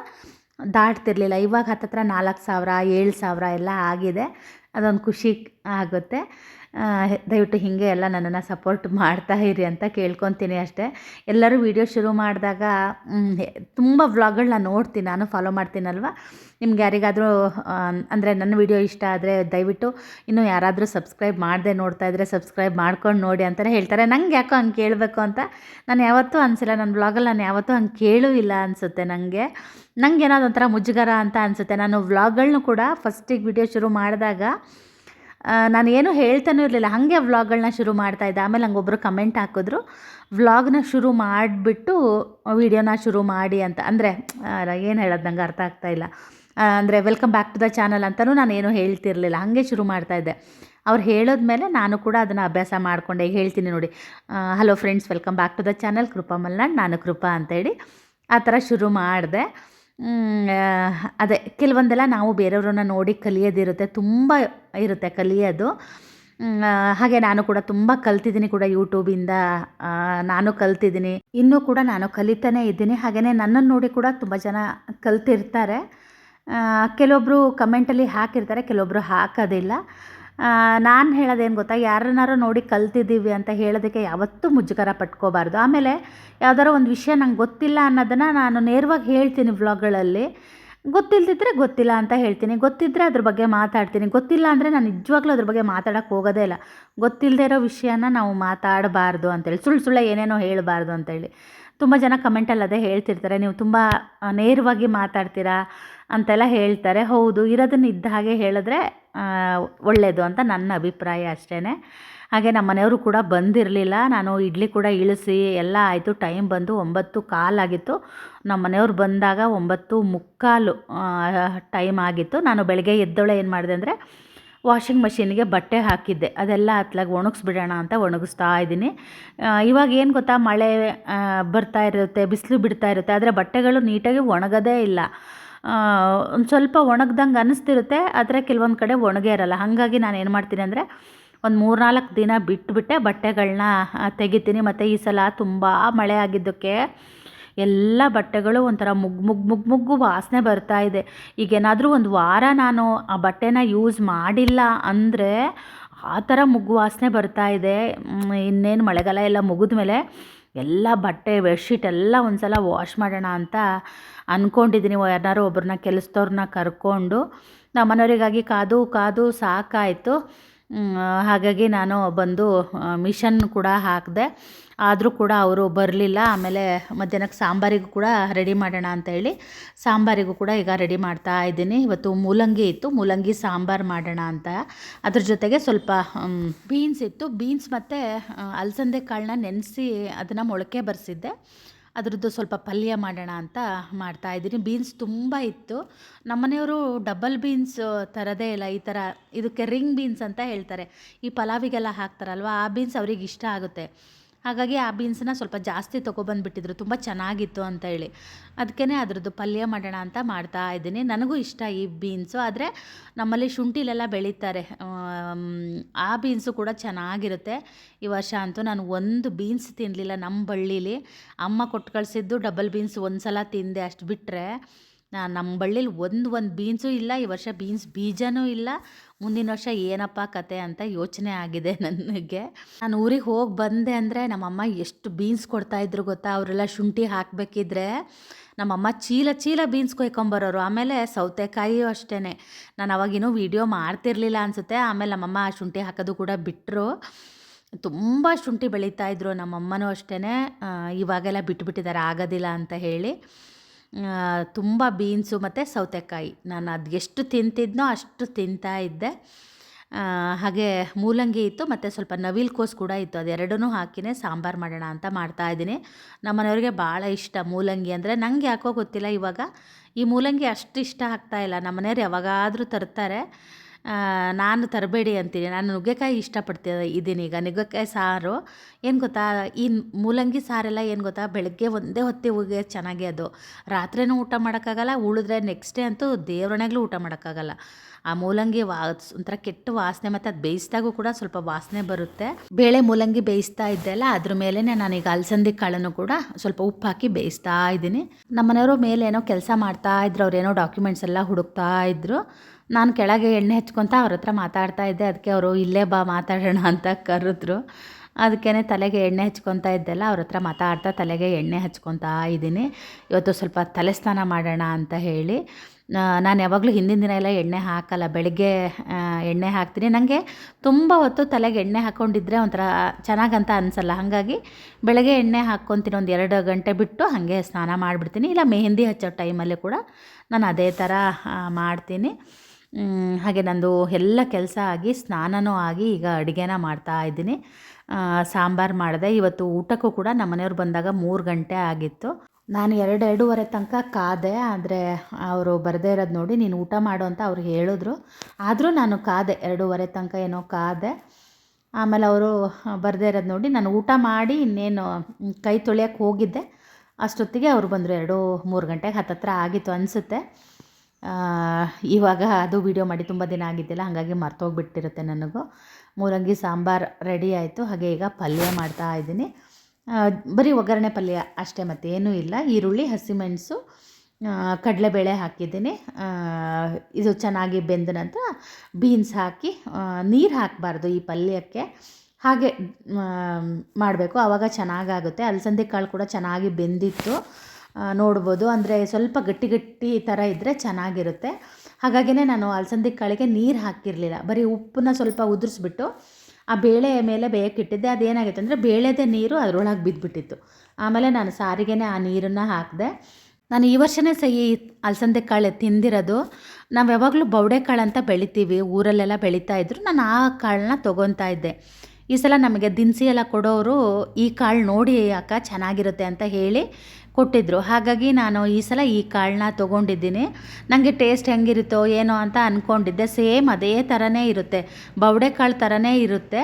ದಾಟ್ತಿರ್ಲಿಲ್ಲ. ಇವಾಗ ಹತ್ತತ್ರ ನಾಲ್ಕು ಸಾವಿರ ಏಳು ಸಾವಿರ ಎಲ್ಲ ಆಗಿದೆ. ಅದೊಂದು ಖುಷಿ ಆಗುತ್ತೆ. ದಯವಿಟ್ಟು ಹೀಗೆ ಎಲ್ಲ ನನ್ನನ್ನು ಸಪೋರ್ಟ್ ಮಾಡ್ತಾ ಇರಿ ಅಂತ ಕೇಳ್ಕೊತೀನಿ ಅಷ್ಟೇ. ಎಲ್ಲರೂ ವೀಡಿಯೋ ಶುರು ಮಾಡಿದಾಗ ತುಂಬ ವ್ಲಾಗ್ಗಳನ್ನ ನೋಡ್ತೀನಿ, ನಾನು ಫಾಲೋ ಮಾಡ್ತೀನಲ್ವ? ನಿಮ್ಗೆ ಯಾರಿಗಾದರೂ ಅಂದರೆ ನನ್ನ ವಿಡಿಯೋ ಇಷ್ಟ ಆದರೆ ದಯವಿಟ್ಟು ಇನ್ನೂ ಯಾರಾದರೂ ಸಬ್ಸ್ಕ್ರೈಬ್ ಮಾಡದೆ ನೋಡ್ತಾ ಇದ್ದರೆ ಸಬ್ಸ್ಕ್ರೈಬ್ ಮಾಡ್ಕೊಂಡು ನೋಡಿ ಅಂತಲೇ ಹೇಳ್ತಾರೆ. ನಂಗೆ ಯಾಕೋ ಹಂಗೆ ಕೇಳಬೇಕು ಅಂತ ನಾನು ಯಾವತ್ತೂ ಅನಿಸಿಲ್ಲ. ನನ್ನ ವ್ಲಾಗಲ್ಲಿ ನಾನು ಯಾವತ್ತೂ ಹಂಗೆ ಕೇಳೂ ಇಲ್ಲ ಅನಿಸುತ್ತೆ ನನಗೆ ನಂಗೆ ಏನಾದ್ರು ಒಂಥರ ಮುಜುಗರ ಅಂತ ಅನಿಸುತ್ತೆ. ನಾನು ವ್ಲಾಗ್ಗಳನ್ನೂ ಕೂಡ ಫಸ್ಟಿಗೆ ವಿಡಿಯೋ ಶುರು ಮಾಡಿದಾಗ ನಾನು ಏನೂ ಹೇಳ್ತಾನೂ ಇರಲಿಲ್ಲ. ಹಾಗೆ ವ್ಲಾಗ್ಗಳನ್ನ ಶುರು ಮಾಡ್ತಾ ಇದ್ದೆ. ಆಮೇಲೆ ನಂಗೆ ಒಬ್ಬರು ಕಮೆಂಟ್ ಹಾಕಿದ್ರು, ವ್ಲಾಗ್ನ ಶುರು ಮಾಡಿಬಿಟ್ಟು ವೀಡಿಯೋನ ಶುರು ಮಾಡಿ ಅಂತ. ಅಂದರೆ ಏನು ಹೇಳೋದು ನಂಗೆ ಅರ್ಥ ಆಗ್ತಾ ಇಲ್ಲ. ಅಂದರೆ welcome back to the channel ಅಂತಲೂ ನಾನು ಏನೂ ಹೇಳ್ತಿರ್ಲಿಲ್ಲ. ಹಾಗೆ ಶುರು ಮಾಡ್ತಾ ಇದ್ದೆ. ಅವ್ರು ಹೇಳಿದ್ಮೇಲೆ ನಾನು ಕೂಡ ಅದನ್ನು ಅಭ್ಯಾಸ ಮಾಡಿಕೊಂಡೆ. ಹೇಳ್ತೀನಿ ನೋಡಿ. Hello friends welcome back to the channel Krupa Malnad, ನಾನು ಕೃಪಾ ಅಂತೇಳಿ ಆ ಥರ ಶುರು ಮಾಡಿದೆ. ಅದೇ ಕೆಲವೊಂದೆಲ್ಲ ನಾವು ಬೇರೆಯವ್ರನ್ನ ನೋಡಿ ಕಲಿಯೋದಿರುತ್ತೆ ತುಂಬ ಇರುತ್ತೆ ಕಲಿಯೋದು. ಹಾಗೆ ನಾನು ಕೂಡ ತುಂಬ ಕಲ್ತಿದ್ದೀನಿ ಕೂಡ ಯೂಟ್ಯೂಬಿಂದ ನಾನು ಕಲ್ತಿದ್ದೀನಿ. ಇನ್ನೂ ಕೂಡ ನಾನು ಕಲಿತಾನೇ ಇದ್ದೀನಿ ಹಾಗೆಯೇ ನನ್ನನ್ನು ನೋಡಿ ಕೂಡ ತುಂಬ ಜನ ಕಲ್ತಿರ್ತಾರೆ. ಕೆಲವೊಬ್ಬರು ಕಮೆಂಟಲ್ಲಿ ಹಾಕಿರ್ತಾರೆ ಕೆಲವೊಬ್ಬರು ಹಾಕೋದಿಲ್ಲ. ನಾನು ಹೇಳೋದೇನು ಗೊತ್ತಾ? ಯಾರನ್ನಾರು ನೋಡಿ ಕಲ್ತಿದ್ದೀವಿ ಅಂತ ಹೇಳೋದಕ್ಕೆ ಯಾವತ್ತೂ ಮುಜುಗರ ಪಟ್ಕೋಬಾರ್ದು. ಆಮೇಲೆ ಯಾವ್ದಾರೋ ಒಂದು ವಿಷಯ ನಂಗೆ ಗೊತ್ತಿಲ್ಲ ಅನ್ನೋದನ್ನು ನಾನು ನೇರವಾಗಿ ಹೇಳ್ತೀನಿ ವ್ಲಾಗ್ಗಳಲ್ಲಿ. ಗೊತ್ತಿಲ್ದಿದ್ರೆ ಗೊತ್ತಿಲ್ಲ ಅಂತ ಹೇಳ್ತೀನಿ. ಗೊತ್ತಿದ್ದರೆ ಅದ್ರ ಬಗ್ಗೆ ಮಾತಾಡ್ತೀನಿ. ಗೊತ್ತಿಲ್ಲ ಅಂದರೆ ನಾನು ನಿಜವಾಗ್ಲೂ ಅದ್ರ ಬಗ್ಗೆ ಮಾತಾಡೋಕ್ಕೆ ಹೋಗೋದೇ ಇಲ್ಲ. ಗೊತ್ತಿಲ್ಲದೆ ಇರೋ ವಿಷಯನ ನಾವು ಮಾತಾಡಬಾರ್ದು ಅಂತೇಳಿ, ಸುಳ್ಳು ಸುಳ್ಳು ಏನೇನೋ ಹೇಳಬಾರ್ದು ಅಂತೇಳಿ. ತುಂಬ ಜನ ಕಮೆಂಟಲ್ಲಿ ಅದೇ ಹೇಳ್ತಿರ್ತಾರೆ. ನೀವು ತುಂಬ ನೇರವಾಗಿ ಮಾತಾಡ್ತೀರಾ? ಅಂತೆಲ್ಲ ಹೇಳ್ತಾರೆ. ಹೌದು, ಇರೋದನ್ನ ಇದ್ದ ಹಾಗೆ ಹೇಳಿದ್ರೆ ಒಳ್ಳೆಯದು ಅಂತ ನನ್ನ ಅಭಿಪ್ರಾಯ ಅಷ್ಟೇ ಹಾಗೆ ನಮ್ಮ ಮನೆಯವರು ಕೂಡ ಬಂದಿರಲಿಲ್ಲ. ನಾನು ಇಡ್ಲಿ ಕೂಡ ಇಳಿಸಿ ಎಲ್ಲ ಆಯಿತು. ಟೈಮ್ ಬಂದು ಒಂಬತ್ತು ಕಾಲಾಗಿತ್ತು ನಮ್ಮ ಮನೆಯವ್ರು ಬಂದಾಗ ಒಂಬತ್ತು ಮುಕ್ಕಾಲು ಟೈಮ್ ಆಗಿತ್ತು. ನಾನು ಬೆಳಗ್ಗೆ ಎದ್ದೊಳೆ ಏನು ಮಾಡಿದೆ ಅಂದರೆ, ವಾಷಿಂಗ್ ಮಷಿನ್ಗೆ ಬಟ್ಟೆ ಹಾಕಿದ್ದೆ. ಅದೆಲ್ಲ ಹತ್ಲಾಗಿ ಒಣಗಿಸ್ಬಿಡೋಣ ಅಂತ ಒಣಗಿಸ್ತಾ ಇದ್ದೀನಿ. ಇವಾಗ ಏನು ಗೊತ್ತಾ, ಮಳೆ ಬರ್ತಾ ಇರುತ್ತೆ, ಬಿಸಿಲು ಬಿಡ್ತಾ ಇರುತ್ತೆ. ಆದರೆ ಬಟ್ಟೆಗಳು ನೀಟಾಗಿ ಒಣಗೋದೇ ಇಲ್ಲ. ಒಂದು ಸ್ವಲ್ಪ ಒಣಗ್ದಂಗೆ ಅನ್ನಿಸ್ತಿರುತ್ತೆ ಆದರೆ ಕೆಲವೊಂದು ಕಡೆ ಒಣಗೇ ಇರಲ್ಲ. ಹಾಗಾಗಿ ನಾನು ಏನು ಮಾಡ್ತೀನಿ ಅಂದರೆ, ಒಂದು ಮೂರ್ನಾಲ್ಕು ದಿನ ಬಿಟ್ಟುಬಿಟ್ಟೆ ಬಟ್ಟೆಗಳನ್ನ ತೆಗಿತೀನಿ. ಮತ್ತು ಈ ಸಲ ತುಂಬ ಮಳೆ ಆಗಿದ್ದಕ್ಕೆ ಎಲ್ಲ ಬಟ್ಟೆಗಳು ಒಂಥರ ಮುಗ್ ಮುಗ್ ಮುಗ್, ಮುಗ್ಗು ವಾಸನೆ ಬರ್ತಾ ಇದೆ. ಈಗೇನಾದರೂ ಒಂದು ವಾರ ನಾನು ಆ ಬಟ್ಟೆನ ಯೂಸ್ ಮಾಡಿಲ್ಲ ಅಂದರೆ ಆ ಥರ ಮುಗ್ಗು ವಾಸನೆ ಬರ್ತಾ ಇದೆ. ಇನ್ನೇನು ಮಳೆಗಾಲ ಎಲ್ಲ ಮುಗಿದ ಮೇಲೆ ಎಲ್ಲ ಬಟ್ಟೆ, ಬೆಡ್ಶೀಟ್ ಎಲ್ಲ ಒಂದು ಸಲ ವಾಶ್ ಮಾಡೋಣ ಅಂತ ಅಂದ್ಕೊಂಡಿದ್ದೀನಿ ಯಾರನ್ನಾರು ಒಬ್ಬರನ್ನ ಕೆಲಸದವ್ರನ್ನ ಕರ್ಕೊಂಡು ನಮ್ಮ ಮನೆಯವರಿಗಾಗಿ ಕಾದು ಕಾದು ಸಾಕಾಯಿತು. ಹಾಗಾಗಿ ನಾನು ಬಂದು ಮಿಷನ್ ಕೂಡ ಹಾಕಿದೆ. ಆದರೂ ಕೂಡ ಅವರು ಬರಲಿಲ್ಲ. ಆಮೇಲೆ ಮಧ್ಯಾಹ್ನಕ್ಕೆ ಸಾಂಬಾರಿಗೂ ಕೂಡ ರೆಡಿ ಮಾಡೋಣ ಅಂತ ಹೇಳಿ ಸಾಂಬಾರಿಗೂ ಕೂಡ ಈಗ ರೆಡಿ ಮಾಡ್ತಾ ಇದ್ದೀನಿ. ಇವತ್ತು ಮೂಲಂಗಿ ಇತ್ತು. ಮೂಲಂಗಿ ಸಾಂಬಾರು ಮಾಡೋಣ ಅಂತ. ಅದ್ರ ಜೊತೆಗೆ ಸ್ವಲ್ಪ ಬೀನ್ಸ್ ಇತ್ತು. ಬೀನ್ಸ್ ಮತ್ತು ಅಲಸಂದೆ ಕಾಳನ್ನ ನೆನೆಸಿ ಅದನ್ನು ಮೊಳಕೆ ಬರೆಸಿದ್ದೆ. ಅದ್ರದ್ದು ಸ್ವಲ್ಪ ಪಲ್ಯ ಮಾಡೋಣ ಅಂತ ಮಾಡ್ತಾ ಇದ್ದೀನಿ. ಬೀನ್ಸ್ ತುಂಬ ಇತ್ತು. ನಮ್ಮನೆಯವರು ಡಬಲ್ ಬೀನ್ಸ್ ತರದೇ ಇಲ್ಲ. ಈ ಥರ ಇದಕ್ಕೆ ರಿಂಗ್ ಬೀನ್ಸ್ ಅಂತ ಹೇಳ್ತಾರೆ. ಈ ಪಲಾವಿಗೆಲ್ಲ ಹಾಕ್ತಾರಲ್ವ? ಆ ಬೀನ್ಸ್ ಅವ್ರಿಗೆ ಇಷ್ಟ ಆಗುತ್ತೆ. ಹಾಗಾಗಿ ಆ ಬೀನ್ಸನ್ನ ಸ್ವಲ್ಪ ಜಾಸ್ತಿ ತೊಗೊಬಂದುಬಿಟ್ಟಿದ್ರು. ತುಂಬ ಚೆನ್ನಾಗಿತ್ತು ಅಂತ ಹೇಳಿ. ಅದಕ್ಕೇ ಅದ್ರದ್ದು ಪಲ್ಯ ಮಾಡೋಣ ಅಂತ ಮಾಡ್ತಾ ಇದ್ದೀನಿ. ನನಗೂ ಇಷ್ಟ ಈ ಬೀನ್ಸು. ಆದರೆ ನಮ್ಮಲ್ಲಿ ಶುಂಠಿಲೆಲ್ಲ ಬೆಳೀತಾರೆ. ಆ ಬೀನ್ಸು ಕೂಡ ಚೆನ್ನಾಗಿರುತ್ತೆ. ಈ ವರ್ಷ ಅಂತೂ ನಾನು ಒಂದು ಬೀನ್ಸ್ ತಿನ್ನಲಿಲ್ಲ ನಮ್ಮ ಬಳ್ಳೀಲಿ. ಅಮ್ಮ ಕೊಟ್ಟು ಕಳಿಸಿದ್ದು ಡಬಲ್ ಬೀನ್ಸ್ ಒಂದು ಸಲ ತಿಂದೆ ಅಷ್ಟು ಬಿಟ್ಟರೆ ನಮ್ಮ ಬಳ್ಳಿಲಿ ಒಂದು ಒಂದು ಬೀನ್ಸು ಇಲ್ಲ, ಈ ವರ್ಷ ಬೀನ್ಸ್ ಬೀಜನೂ ಇಲ್ಲ. ಮುಂದಿನ ವರ್ಷ ಏನಪ್ಪ ಕತೆ ಅಂತ ಯೋಚನೆ ಆಗಿದೆ ನನಗೆ. ನಾನು ಊರಿಗೆ ಹೋಗಿ ಬಂದೆ ಅಂದರೆ ನಮ್ಮಮ್ಮ ಎಷ್ಟು ಬೀನ್ಸ್ ಕೊಡ್ತಾಯಿದ್ರು ಗೊತ್ತಾ? ಅವರೆಲ್ಲ ಶುಂಠಿ ಹಾಕಬೇಕಿದ್ರೆ ನಮ್ಮಮ್ಮ ಚೀಲ ಚೀಲ ಬೀನ್ಸ್ ಕೊಯ್ಕೊಂಬರೋರು. ಆಮೇಲೆ ಸೌತೆಕಾಯಿಯೂ ಅಷ್ಟೇ ನಾನು ಅವಾಗಿನ್ನೂ ವೀಡಿಯೋ ಮಾಡ್ತಿರ್ಲಿಲ್ಲ ಅನಿಸುತ್ತೆ. ಆಮೇಲೆ ನಮ್ಮಮ್ಮ ಶುಂಠಿ ಹಾಕೋದು ಕೂಡ ಬಿಟ್ಟರು ತುಂಬ ಶುಂಠಿ ಬೆಳೀತಾ ಇದ್ರು ನಮ್ಮಮ್ಮನೂ ಅಷ್ಟೇ ಇವಾಗೆಲ್ಲ ಬಿಟ್ಟುಬಿಟ್ಟಿದ್ದಾರೆ ಆಗೋದಿಲ್ಲ ಅಂತ ಹೇಳಿ. ತುಂಬ ಬೀನ್ಸು ಮತ್ತು ಸೌತೆಕಾಯಿ. ನಾನು ಅದು ಎಷ್ಟು ತಿಂತಿದ್ನೋ ಅಷ್ಟು ತಿಂತಾ ಇದ್ದೆ. ಹಾಗೆ ಮೂಲಂಗಿ ಇತ್ತು, ಮತ್ತು ಸ್ವಲ್ಪ ನವಿಲು ಕೋಸು ಕೂಡ ಇತ್ತು. ಅದೆರಡನ್ನೂ ಹಾಕಿನೇ ಸಾಂಬಾರು ಮಾಡೋಣ ಅಂತ ಮಾಡ್ತಾ ಇದ್ದೀನಿ. ನಮ್ಮ ಮನೆಯವ್ರಿಗೆ ಭಾಳ ಇಷ್ಟ ಮೂಲಂಗಿ ಅಂದರೆ. ನನಗೆ ಯಾಕೋ ಗೊತ್ತಿಲ್ಲ ಇವಾಗ. ಈ ಮೂಲಂಗಿ ಅಷ್ಟು ಇಷ್ಟ ಆಗ್ತಾಯಿಲ್ಲ ಇಲ್ಲ. ನಮ್ಮ ಮನೆಯವ್ರು ಯಾವಾಗಾದರೂ ತರ್ತಾರೆ. ನಾನು ತರಬೇಡಿ ಅಂತೀನಿ. ನಾನು ನುಗ್ಗೆಕಾಯಿ ಇಷ್ಟಪಡ್ತೀನಿ ಇದ್ದೀನಿ ಈಗ ನುಗ್ಗೆಕಾಯಿ ಸಾರು, ಏನು ಗೊತ್ತಾ? ಈ ಮೂಲಂಗಿ ಸಾರೆಲ್ಲ ಏನು ಗೊತ್ತಾ? ಬೆಳಗ್ಗೆ ಒಂದೇ ಹೊತ್ತಿಗೆ ಚೆನ್ನಾಗಿ ಅದು. ರಾತ್ರಿನೂ ಊಟ ಮಾಡೋಕ್ಕಾಗಲ್ಲ, ಉಳಿದ್ರೆ ನೆಕ್ಸ್ಟ್ ಡೇ ಅಂತೂ ದೇವ್ರಣೆಗಳು ಊಟ ಮಾಡೋಕ್ಕಾಗಲ್ಲ. ಆ ಮೂಲಂಗಿ ವಾ ಒಂಥರ ಕೆಟ್ಟ ವಾಸನೆ ಮತ್ತು ಅದು ಬೇಯಿಸಿದಾಗೂ ಕೂಡ ಸ್ವಲ್ಪ ವಾಸನೆ ಬರುತ್ತೆ. ಬೇಳೆ ಮೂಲಂಗಿ ಬೇಯಿಸ್ತಾ ಇದ್ದೆಲ್ಲ ಅದ್ರ ಮೇಲೇ ನಾನೀಗ ಅಲಸಂದಿ ಕಾಳನ್ನು ಕೂಡ ಸ್ವಲ್ಪ ಉಪ್ಪು ಹಾಕಿ ಬೇಯಿಸ್ತಾ ಇದ್ದೀನಿ. ನಮ್ಮ ಮನೆಯವರು ಏನೋ ಕೆಲಸ ಮಾಡ್ತಾ ಇದ್ರು, ಅವ್ರೇನೋ ಡಾಕ್ಯುಮೆಂಟ್ಸ್ ಎಲ್ಲ ಹುಡುಕ್ತಾ ಇದ್ರು. ನಾನು ಕೆಳಗೆ ಎಣ್ಣೆ ಹಚ್ಕೊತ ಅವ್ರ ಹತ್ರ ಮಾತಾಡ್ತಾ ಇದ್ದೆ. ಅದಕ್ಕೆ ಅವರು, ಇಲ್ಲೇ ಬಾ, ಮಾತಾಡೋಣ, ಅಂತ ಕರೆದ್ರು. ಅದಕ್ಕೇ ತಲೆಗೆ ಎಣ್ಣೆ ಹಚ್ಕೊತಾ ಇದ್ದೆಲ್ಲ ಅವ್ರ ಹತ್ರ ಮಾತಾಡ್ತಾ ತಲೆಗೆ ಎಣ್ಣೆ ಹಚ್ಕೊತಾ ಇದ್ದೀನಿ. ಇವತ್ತು ಸ್ವಲ್ಪ ತಲೆ ಸ್ನಾನ ಮಾಡೋಣ ಅಂತ ಹೇಳಿ ನಾನು ಯಾವಾಗಲೂ ಹಿಂದಿನ ದಿನ ಎಲ್ಲ ಎಣ್ಣೆ ಹಾಕಲ್ಲ, ಬೆಳಗ್ಗೆ ಎಣ್ಣೆ ಹಾಕ್ತೀನಿ. ನನಗೆ ತುಂಬ ಹೊತ್ತು ತಲೆಗೆ ಎಣ್ಣೆ ಹಾಕ್ಕೊಂಡಿದ್ರೆ ಒಂಥರ ಚೆನ್ನಾಗಂತ ಅನಿಸಲ್ಲ. ಹಾಗಾಗಿ ಬೆಳಗ್ಗೆ ಎಣ್ಣೆ ಹಾಕ್ಕೊತೀನಿ ಒಂದು ಎರಡು ಗಂಟೆ ಬಿಟ್ಟು ಹಾಗೆ ಸ್ನಾನ ಮಾಡಿಬಿಡ್ತೀನಿ. ಇಲ್ಲ, ಮೆಹಂದಿ ಹಚ್ಚೋ ಟೈಮಲ್ಲಿ ಕೂಡ ನಾನು ಅದೇ ಥರ ಮಾಡ್ತೀನಿ. ಹಾಗೆ ನಂದು ಎಲ್ಲ ಕೆಲಸ ಆಗಿ, ಸ್ನಾನನೂ ಆಗಿ ಈಗ ಅಡುಗೆನ ಮಾಡ್ತಾ ಇದ್ದೀನಿ. ಸಾಂಬಾರು ಮಾಡಿದೆ. ಇವತ್ತು ಊಟಕ್ಕೂ ಕೂಡ ನಮ್ಮ ಮನೆಯವ್ರು ಬಂದಾಗ ಮೂರು ಗಂಟೆ ಆಗಿತ್ತು. ನಾನು ಎರಡು, ಎರಡೂವರೆ ತನಕ ಕಾದೆ, ಆದರೆ ಅವರು ಬರದೇ ಇರೋದು ನೋಡಿ ನೀನು ಊಟ ಮಾಡು ಅಂತ ಅವ್ರು ಹೇಳಿದ್ರು. ಆದರೂ ನಾನು ಕಾದೆ, ಎರಡೂವರೆ ತನಕ ಏನೋ ಕಾದೆ. ಆಮೇಲೆ ಅವರು ಬರದೇ ಇರೋದು ನೋಡಿ ನಾನು ಊಟ ಮಾಡಿ ಇನ್ನೇನು ಕೈ ತೊಳೆಯೋಕ್ಕೆ ಹೋಗಿದ್ದೆ. ಅಷ್ಟೊತ್ತಿಗೆ ಅವರು ಬಂದರು ಎರಡು, ಮೂರು ಗಂಟೆಗೆ ಹತ್ತತ್ರ ಆಗಿತ್ತು ಅನಿಸುತ್ತೆ. ಇವಾಗ ಅದು ವೀಡಿಯೋ ಮಾಡಿ ತುಂಬ ದಿನ ಆಗಿದ್ದಿಲ್ಲ ಹಾಗಾಗಿ ಮರ್ತೋಗ್ಬಿಟ್ಟಿರುತ್ತೆ ನನಗೂ. ಮೂಲಂಗಿ ಸಾಂಬಾರು ರೆಡಿ ಆಯಿತು. ಹಾಗೆ ಈಗ ಪಲ್ಯ ಮಾಡ್ತಾ ಇದ್ದೀನಿ. ಬರೀ ಒಗ್ಗರಣೆ ಪಲ್ಯ ಅಷ್ಟೇ ಮತ್ತೇನೂ ಇಲ್ಲ. ಈರುಳ್ಳಿ, ಹಸಿಮೆಣಸು ಕಡಲೆಬೇಳೆ ಹಾಕಿದ್ದೀನಿ. ಇದು ಚೆನ್ನಾಗಿ ಬೆಂದ ನಂತರ ಬೀನ್ಸ್ ಹಾಕಿ ನೀರು ಹಾಕಬಾರ್ದು ಈ ಪಲ್ಯಕ್ಕೆ. ಹಾಗೆ ಮಾಡಬೇಕು. ಆವಾಗ ಚೆನ್ನಾಗಾಗುತ್ತೆ. ಅಲಸಂದೆ ಕಾಳು ಕೂಡ ಚೆನ್ನಾಗಿ ಬೆಂದಿತ್ತು. ನೋಡ್ಬೋದು. ಅಂದರೆ ಸ್ವಲ್ಪ ಗಟ್ಟಿ ಗಟ್ಟಿ ಥರ ಇದ್ದರೆ ಚೆನ್ನಾಗಿರುತ್ತೆ. ಹಾಗಾಗಿಯೇ ನಾನು ಅಲಸಂದಿ ಕಾಳಿಗೆ ನೀರು ಹಾಕಿರಲಿಲ್ಲ. ಬರೀ ಉಪ್ಪನ್ನ ಸ್ವಲ್ಪ ಉದುರಿಸ್ಬಿಟ್ಟು ಆ ಬೇಳೆ ಮೇಲೆ ಬೇಯಕ್ಕಿಟ್ಟಿದ್ದೆ ಅದೇನಾಗಿತ್ತು ಅಂದರೆ ಬೇಳೆದೇ ನೀರು ಅದರೊಳಗೆ ಬಿದ್ದುಬಿಟ್ಟಿತ್ತು ಆಮೇಲೆ ನಾನು ಸಾರಿಗೆನೇ ಆ ನೀರನ್ನು ಹಾಕಿದೆ. ನಾನು ಈ ವರ್ಷನೇ ಸಹಿ ಅಲಸಂದೆ ಕಾಳು ತಿಂದಿರೋದು. ನಾವು ಯಾವಾಗಲೂ ಬೌಡೆ ಕಾಳು ಅಂತ ಬೆಳಿತೀವಿ. ಊರಲ್ಲೆಲ್ಲ ಬೆಳೀತಾ ಇದ್ದರು ನಾನು ಆ ಕಾಳನ್ನ ತೊಗೊತಾ ಇದ್ದೆ. ಈ ಸಲ ನಮಗೆ ದಿನಸಿ ಎಲ್ಲ ಕೊಡೋರು ಈ ಕಾಳು ನೋಡಿ ಅಕ್ಕ ಚೆನ್ನಾಗಿರುತ್ತೆ ಅಂತ ಹೇಳಿ ಕೊಟ್ಟಿದ್ದರು ಹಾಗಾಗಿ ನಾನು ಈ ಸಲ ಈ ಕಾಳನ್ನ ತೊಗೊಂಡಿದ್ದೀನಿ. ನನಗೆ ಟೇಸ್ಟ್ ಹೆಂಗಿರುತ್ತೋ ಏನೋ ಅಂತ ಅಂದ್ಕೊಂಡಿದ್ದೆ ಸೇಮ್ ಅದೇ ಥರನೇ ಇರುತ್ತೆ. ಬೌಡೆ ಕಾಳು ಥರನೇ ಇರುತ್ತೆ.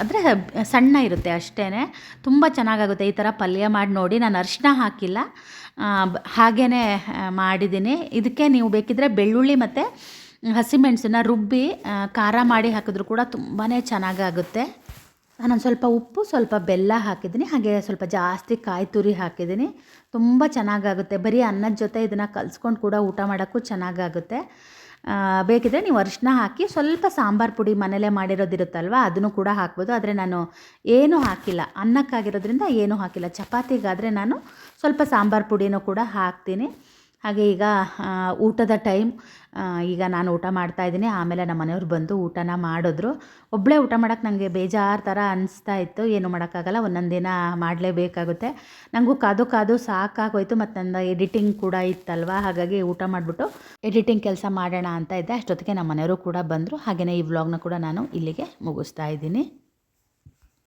ಅಂದರೆ ಸಣ್ಣ ಇರುತ್ತೆ ಅಷ್ಟೇ ತುಂಬ ಚೆನ್ನಾಗಾಗುತ್ತೆ. ಈ ಥರ ಪಲ್ಯ ಮಾಡಿ ನೋಡಿ. ನಾನು ಅರಿಶಿನ ಹಾಕಿಲ್ಲ. ಹಾಗೇ ಮಾಡಿದ್ದೀನಿ. ಇದಕ್ಕೆ ನೀವು ಬೇಕಿದ್ದರೆ ಬೆಳ್ಳುಳ್ಳಿ ಮತ್ತು ಹಸಿಮೆಣಸನ್ನ ರುಬ್ಬಿ ಖಾರ ಮಾಡಿ ಹಾಕಿದ್ರು ಕೂಡ ತುಂಬಾ ಚೆನ್ನಾಗಾಗುತ್ತೆ. ನಾನೊಂದು ಸ್ವಲ್ಪ ಉಪ್ಪು, ಸ್ವಲ್ಪ ಬೆಲ್ಲ ಹಾಕಿದ್ದೀನಿ. ಹಾಗೆ ಸ್ವಲ್ಪ ಜಾಸ್ತಿ ಕಾಯಿ ತುರಿ ಹಾಕಿದ್ದೀನಿ. ತುಂಬ ಚೆನ್ನಾಗಾಗುತ್ತೆ. ಬರೀ ಅನ್ನದ ಜೊತೆ ಇದನ್ನು ಕಲಿಸ್ಕೊಂಡು ಕೂಡ ಊಟ ಮಾಡೋಕ್ಕೂ ಚೆನ್ನಾಗಾಗುತ್ತೆ. ಬೇಕಿದ್ರೆ ನೀವು ಅರಿಶಿನ ಹಾಕಿ ಸ್ವಲ್ಪ ಸಾಂಬಾರು ಪುಡಿ ಮನೇಲೇ ಮಾಡಿರೋದಿರುತ್ತಲ್ವ, ಅದನ್ನು ಕೂಡ ಹಾಕ್ಬೋದು. ಆದರೆ ನಾನು ಏನೂ ಹಾಕಿಲ್ಲ. ಅನ್ನಕ್ಕಾಗಿರೋದ್ರಿಂದ ಏನೂ ಹಾಕಿಲ್ಲ. ಚಪಾತಿಗಾದರೆ ನಾನು ಸ್ವಲ್ಪ ಸಾಂಬಾರು ಪುಡಿನೂ ಕೂಡ ಹಾಕ್ತೀನಿ. ಹಾಗೆ ಈಗ ಊಟದ ಟೈಮ್ ಈಗ ನಾನು ಊಟ ಮಾಡ್ತಾ ಇದ್ದೀನಿ. ಆಮೇಲೆ ನಮ್ಮ ಮನೆಯವ್ರು ಬಂದು ಊಟನ ಮಾಡಿದ್ರು. ಒಬ್ಬಳೇ ಊಟ ಮಾಡೋಕ್ಕೆ ನನಗೆ ಬೇಜಾರು ಥರ ಅನಿಸ್ತಾ ಇತ್ತು. ಏನು ಮಾಡೋಕ್ಕಾಗಲ್ಲ, ಒಂದೊಂದು ದಿನ ಮಾಡಲೇಬೇಕಾಗುತ್ತೆ. ನನಗೂ ಕಾದು ಕಾದು ಸಾಕಾಗೋಯ್ತು. ಮತ್ತು ನನ್ನ ಎಡಿಟಿಂಗ್ ಕೂಡ ಇತ್ತಲ್ವ? ಹಾಗಾಗಿ ಊಟ ಮಾಡಿಬಿಟ್ಟು ಎಡಿಟಿಂಗ್ ಕೆಲಸ ಮಾಡೋಣ ಅಂತ ಇದ್ದೆ. ಅಷ್ಟೊತ್ತಿಗೆ ನಮ್ಮ ಮನೆಯವರು ಕೂಡ ಬಂದರು. ಹಾಗೆಯೇ ಈ ವ್ಲಾಗ್ನ ಕೂಡ ನಾನು ಇಲ್ಲಿಗೆ ಮುಗಿಸ್ತಾ ಇದ್ದೀನಿ.